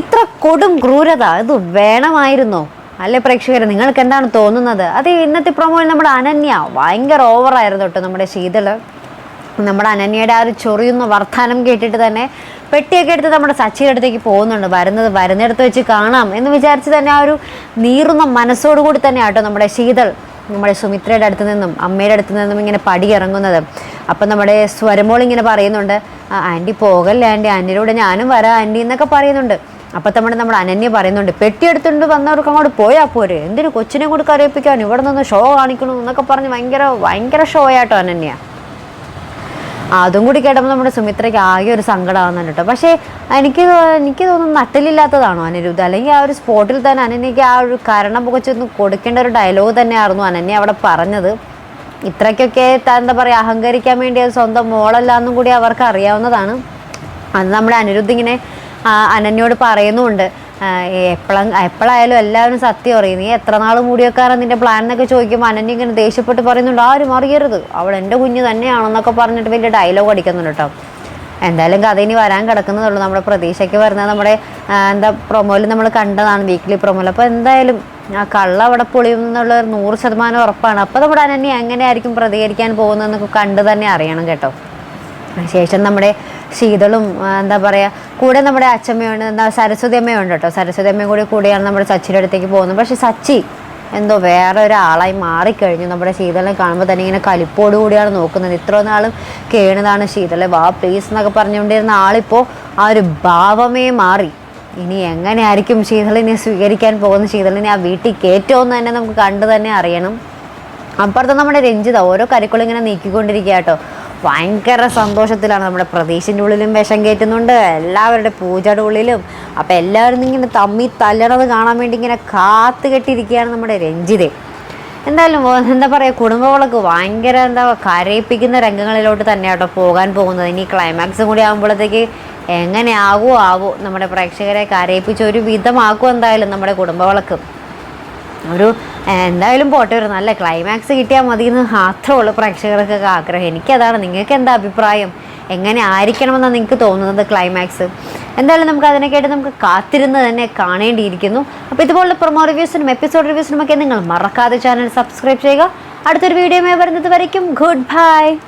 ഇത്ര കൊടും ക്രൂരത ഇത് വേണമായിരുന്നോ. അല്ലെ പ്രേക്ഷകരെ നിങ്ങൾക്ക് എന്താണ് തോന്നുന്നത്? അത് ഇന്നത്തെ പ്രൊമോയിൽ നമ്മുടെ അനന്യ ഭയങ്കര ഓവറായിരുന്നു കേട്ടോ നമ്മുടെ ശീതൾ. നമ്മുടെ അനന്യയുടെ ആ ഒരു ചൊറിയുന്ന വർത്താനം കേട്ടിട്ട് തന്നെ പെട്ടിയൊക്കെ എടുത്ത് നമ്മുടെ സച്ചിയുടെ അടുത്തേക്ക് പോകുന്നുണ്ട്. വരുന്നത് വരുന്നിടത്ത് വെച്ച് കാണാം എന്ന് വിചാരിച്ച് തന്നെ ആ ഒരു നീറുന്ന മനസ്സോടുകൂടി തന്നെ ആട്ടോ നമ്മുടെ ശീതൾ നമ്മുടെ സുമിത്രയുടെ അടുത്ത് നിന്നും അമ്മയുടെ അടുത്ത് നിന്നും ഇങ്ങനെ പടി ഇറങ്ങുന്നത് അപ്പം നമ്മുടെ സ്വരമോൾ ഇങ്ങനെ പറയുന്നുണ്ട് "ആ, ആന്റി പോകല്ലേ ആന്റി? ആന്റിയുടെ ഞാനും വരാം ആന്റി എന്നൊക്കെ പറയുന്നുണ്ട്. അപ്പം നമ്മുടെ നമ്മുടെ അനന്യ പറയുന്നുണ്ട് പെട്ടി എടുത്തുകൊണ്ട് വന്നവർക്ക് അങ്ങോട്ട് പോയാൽ പോരെ. എന്തിനു കൊച്ചിനെ കൂടി കരയിപ്പിക്കാൻ? ഇവിടെ നിന്ന് ഷോ കാണിക്കണം എന്നൊക്കെ പറഞ്ഞ് ഭയങ്കര ഭയങ്കര ഷോ ആയിട്ടോ അനന്യ. അതും കൂടി കേട്ടപ്പോൾ നമ്മുടെ സുമിത്രയ്ക്ക് ആകെ ഒരു സങ്കടമാകുന്നുണ്ട് കേട്ടോ പക്ഷേ എനിക്ക് എനിക്ക് തോന്നുന്നു നട്ടിലില്ലാത്തതാണോ അനിരുദ്ധ അല്ലെങ്കിൽ ആ ഒരു സ്പോട്ടിൽ തന്നെ അനന്യയ്ക്ക് ആ ഒരു കരണം പുകച്ചൊന്ന് കൊടുക്കേണ്ട ഒരു ഡയലോഗ് തന്നെയായിരുന്നു അനന്യ അവിടെ പറഞ്ഞത്. ഇത്രയ്ക്കൊക്കെ എന്താ പറയുക അഹങ്കരിക്കാൻ വേണ്ടി സ്വന്തം മോളല്ല എന്നും കൂടി അവർക്ക് അറിയാവുന്നതാണ്. അത് നമ്മുടെ അനിരുദ്ധ് ഇങ്ങനെ അനന്യോട് പറയുന്നുമുണ്ട് എപ്പോഴും എപ്പോഴായാലും എല്ലാവരും സത്യം അറിയും. നീ എത്ര നാൾ മൂടിയൊക്കാറാ നിന്റെ പ്ലാൻ എന്നൊക്കെ ചോദിക്കുമ്പോൾ അനന്യ ഇങ്ങനെ ദേഷ്യപ്പെട്ട് പറയുന്നുണ്ട്. ആരും അറിയരുത്. അവൾ എന്റെ കുഞ്ഞ് തന്നെയാണെന്നൊക്കെ പറഞ്ഞിട്ട് വലിയ ഡയലോഗ് അടിക്കുന്നുണ്ട് കേട്ടോ. എന്തായാലും കഥ ഇനി വരാൻ കിടക്കുന്നതുള്ളൂ നമ്മുടെ പ്രതീക്ഷയ്ക്ക് വരുന്നത് നമ്മുടെ എന്താ പ്രൊമോയിൽ നമ്മൾ കണ്ടതാണ് വീക്കിലി പ്രൊമോയിൽ അപ്പോൾ എന്തായാലും ആ കള്ള അവിടെ പൊളിയും എന്നുള്ള നൂറ് ശതമാനം ഉറപ്പാണ്. അപ്പോൾ നമ്മുടെ അനന്യ എങ്ങനെയായിരിക്കും പ്രതികരിക്കാൻ പോകുന്നതെന്നൊക്കെ കണ്ട് തന്നെ അറിയണം കേട്ടോ. ശേഷം നമ്മുടെ ശീതളും എന്താ പറയുക കൂടെ നമ്മുടെ അച്ഛമ്മയുണ്ട് എന്താ സരസ്വതി അമ്മയുണ്ട് കേട്ടോ. സരസ്വതി അമ്മയും കൂടി കൂടിയാണ് നമ്മുടെ സച്ചിയുടെ അടുത്തേക്ക് പോകുന്നത്. പക്ഷേ സച്ചി എന്തോ വേറെ ഒരാളായി മാറിക്കഴിഞ്ഞു നമ്മുടെ ശീതളിനെ കാണുമ്പോൾ തന്നെ ഇങ്ങനെ കലിപ്പോട് കൂടിയാണ് നോക്കുന്നത്. ഇത്ര നാളും കേണതാണ് ശീതളെ. വാ പ്ലീസ് എന്നൊക്കെ പറഞ്ഞുകൊണ്ടിരുന്ന ആളിപ്പോൾ ആ ഒരു ഭാവമേ മാറി. ഇനി എങ്ങനെയായിരിക്കും ശീതളിനെ സ്വീകരിക്കാൻ പോകുന്ന ശീതളിനെ ആ വീട്ടിൽ കയറ്റുമെന്ന് തന്നെ നമുക്ക് കണ്ടു തന്നെ അറിയണം. അപ്പുറത്ത് നമ്മുടെ രഞ്ജിത ഓരോ കരിക്കുളം ഇങ്ങനെ നീക്കിക്കൊണ്ടിരിക്കുക കേട്ടോ. ഭയങ്കര സന്തോഷത്തിലാണ് നമ്മുടെ പ്രദേശിന്റെ ഉള്ളിലും വിഷം കയറ്റുന്നുണ്ട്. എല്ലാവരുടെ പൂജയുടെ ഉള്ളിലും. അപ്പം എല്ലാവരും ഇങ്ങനെ തമ്മി തല്ലണത് കാണാൻ വേണ്ടി ഇങ്ങനെ കാത്തു കെട്ടിയിരിക്കുകയാണ് നമ്മുടെ രഞ്ജിതെ. എന്തായാലും എന്താ പറയുക കുടുംബവിളക്ക് ഭയങ്കര എന്താ കരയിപ്പിക്കുന്ന രംഗങ്ങളിലോട്ട് തന്നെയാട്ടോ പോകാൻ പോകുന്നത്. ഇനി ക്ലൈമാക്സും കൂടി ആകുമ്പോഴത്തേക്ക് എങ്ങനെ ആകുമോ ആവോ നമ്മുടെ പ്രേക്ഷകരെ കരയിപ്പിച്ച് ഒരു വിധമാക്കും എന്തായാലും നമ്മുടെ കുടുംബവിളക്ക്. ഒരു എന്തായാലും പോട്ടെ ഒരു നല്ല ക്ലൈമാക്സ് കിട്ടിയാൽ മതി എന്ന് മാത്രമേ ഉള്ളൂ പ്രേക്ഷകർക്കൊക്കെ ആഗ്രഹം. എനിക്കതാണ് നിങ്ങൾക്ക് എന്താ അഭിപ്രായം? എങ്ങനെ ആയിരിക്കണമെന്നാണ് നിങ്ങൾക്ക് തോന്നുന്നത് ക്ലൈമാക്സ് എന്തായാലും നമുക്ക് അതിനെക്കായിട്ട് നമുക്ക് കാത്തിരുന്ന് തന്നെ കാണേണ്ടിയിരിക്കുന്നു. അപ്പോൾ ഇതുപോലുള്ള പ്രൊമോ റിവ്യൂസിനും എപ്പിസോഡ് റിവ്യൂസിനും ഒക്കെ നിങ്ങൾ മറക്കാതെ ചാനൽ സബ്സ്ക്രൈബ് ചെയ്യുക. അടുത്തൊരു വീഡിയോ വരുന്നത് വരയ്ക്കും. Good bye